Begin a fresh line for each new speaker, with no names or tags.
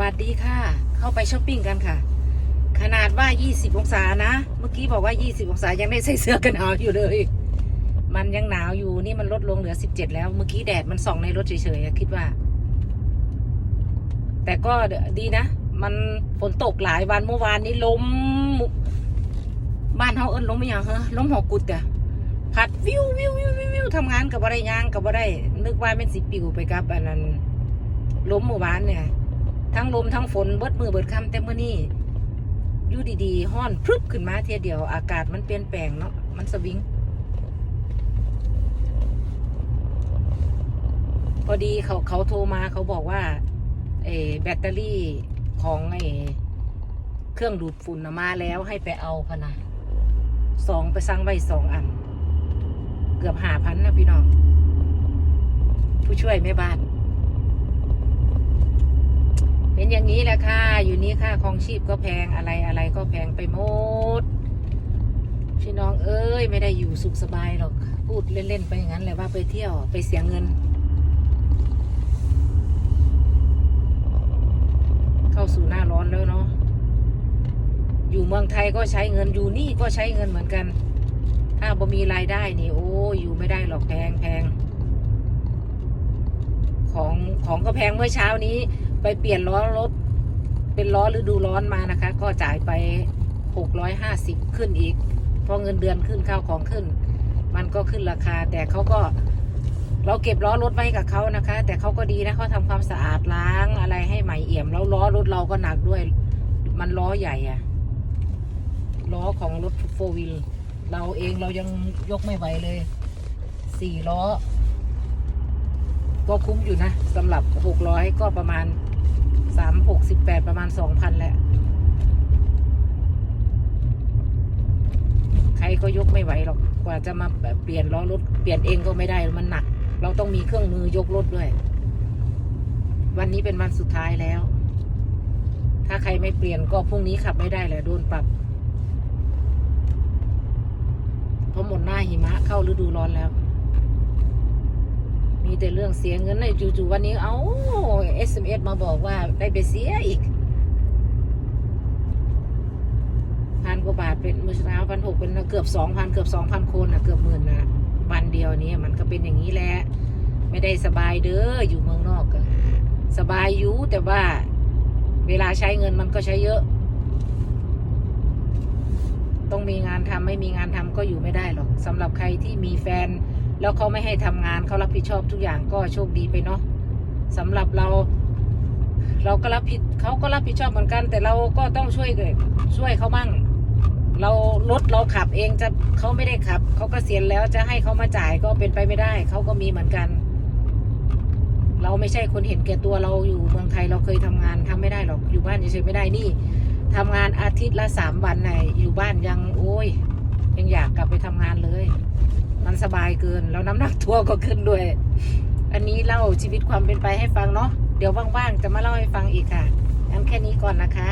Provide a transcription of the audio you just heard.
วัสดีค่ะ เข้าไปช้อปปิ้งกันค่ะ ขนาดว่า 20 องศานะ เมื่อกี้บอกว่า 20 องศายังได้ใส่เสื้อกันหนาวอยู่เลย มันยังหนาวอยู่นี่มันลดลงเหลือ 17 แล้ว เมื่อกี้แดดมันส่องในรถเฉยๆคิดว่า แต่ก็ดีนะ มันฝนตกหลายวันเมื่อวานนี้ลมบ้านเฮาเอิ้นลมไม่ยังเหรอลมหอกุดอะพัดวิววิววิววิววิวทำงานกับอะไรย่างกับอะไรนึกว่าเป็นสิปิวไปกับอันนั้นล้มเมื่อวานเนี่ย ทั้งลมทั้งฝนเบิดมือเบิดคำแต่เมื่อนี้อยู่ดีๆห้อนพรึบขึ้นมาเทียเดียวอากาศมันเปลี่ยนแปลงเนาะมันสวิง พอดีเขาเขาโทรมาเขาบอกว่าเอแบตเตอรี่ของไอเครื่องดูดฝุ่นมาแล้วให้ไปเอาพะนะสองไปสั่งไว้สองอัน เกือบหาพันนะพี่น้อง ผู้ช่วยแม่บ้าน เป็นอย่างนี้แหละค่ะ อยู่นี้ค่าครองชีพก็แพงอะไรอะไรก็แพงไปหมด พี่น้องเอ้ย ไม่ได้อยู่สุขสบายหรอก พูดเล่นๆไปอย่างนั้นแหละว่าไปเที่ยวไปเสียเงิน เข้าสู่หน้าร้อนแล้วเนาะ อยู่เมืองไทยก็ใช้เงินอยู่นี่ก็ใช้เงินเหมือนกัน ถ้าบ่มีรายได้นี่โอ้อยู่ไม่ได้หรอกแพงแพงของของก็แพงเมื่อเช้านี้ ไปเปลี่ยนล้อรถ เป็นล้อฤดูร้อนมานะคะ ก็จ่ายไปหกร้อยห้าสิบขึ้นอีก พอเงินเดือนขึ้นข้าวของขึ้น มันก็ขึ้นราคา แต่เขาก็เราเก็บล้อรถไว้กับเขานะคะ แต่เขาก็ดีนะเขาทำความสะอาดล้างอะไรให้ใหม่เอี่ยม แล้วล้อรถเราก็หนักด้วย มันล้อใหญ่อะล้อของรถโฟวิลเราเองเรายังยกไม่ไหวเลยสี่ล้อ ก็คุ้มอยู่นะสำหรับหกร้อยก็ประมาณ สามหกสิบแปดประมาณสองพันแหละ ใครก็ยกไม่ไหวหรอก กว่าจะมาแบบเปลี่ยนล้อรถ เปลี่ยนเองก็ไม่ได้ มันหนัก เราต้องมีเครื่องมือยกรถด้วย วันนี้เป็นวันสุดท้ายแล้ว ถ้าใครไม่เปลี่ยนก็พรุ่งนี้ขับไม่ได้แหละโดนปรับ เพราะหมดหน้าหิมะเข้าฤดูร้อนแล้ว มีแต่เรื่องเสียเงินในจู่ๆวันนี้ เอา SMS มาบอกว่าได้ไปเสียอีกพันกว่าบาทเป็นมือเช้าพันหกเป็นเกือบสองพันเกือบสองพันคนอะเกือบหมื่นนะวันเดียวนี้มันก็เป็นอย่างนี้แหละ ไม่ได้สบายเด้ออยู่เมืองนอกก็สบายอยู่แต่ว่าเวลาใช้เงินมันก็ใช้เยอะ ต้องมีงานทำไม่มีงานทำก็อยู่ไม่ได้หรอกสำหรับใครที่มีแฟน แล้วเขาไม่ให้ทำงานเขารับผิดชอบทุกอย่างก็โชคดีไปเนาะสำหรับเรา เราก็รับผิดเขาก็รับผิดชอบเหมือนกัน แต่เราก็ต้องช่วยช่วยเขาบ้างเรารถเราขับเองจะเขาไม่ได้ขับเขาก็เสียแล้วจะให้เขามาจ่ายก็เป็นไปไม่ได้เขาก็มีเหมือนกัน เราไม่ใช่คนเห็นแก่ตัวเราอยู่เมืองไทยเราเคยทำงานทำไม่ได้หรอกอยู่บ้านเฉยๆไม่ได้นี่ทำงานอาทิตย์ละสามวันไหนอยู่บ้านยังโอ้ย ยังอยากกลับไปทำงานเลย มันสบายเกิน แล้วน้ำหนักตัวก็ขึ้นด้วย อันนี้เล่าชีวิตความเป็นไปให้ฟังเนาะเดี๋ยวว่างๆจะมาเล่าให้ฟังอีกค่ะงั้นแค่นี้ก่อนนะคะ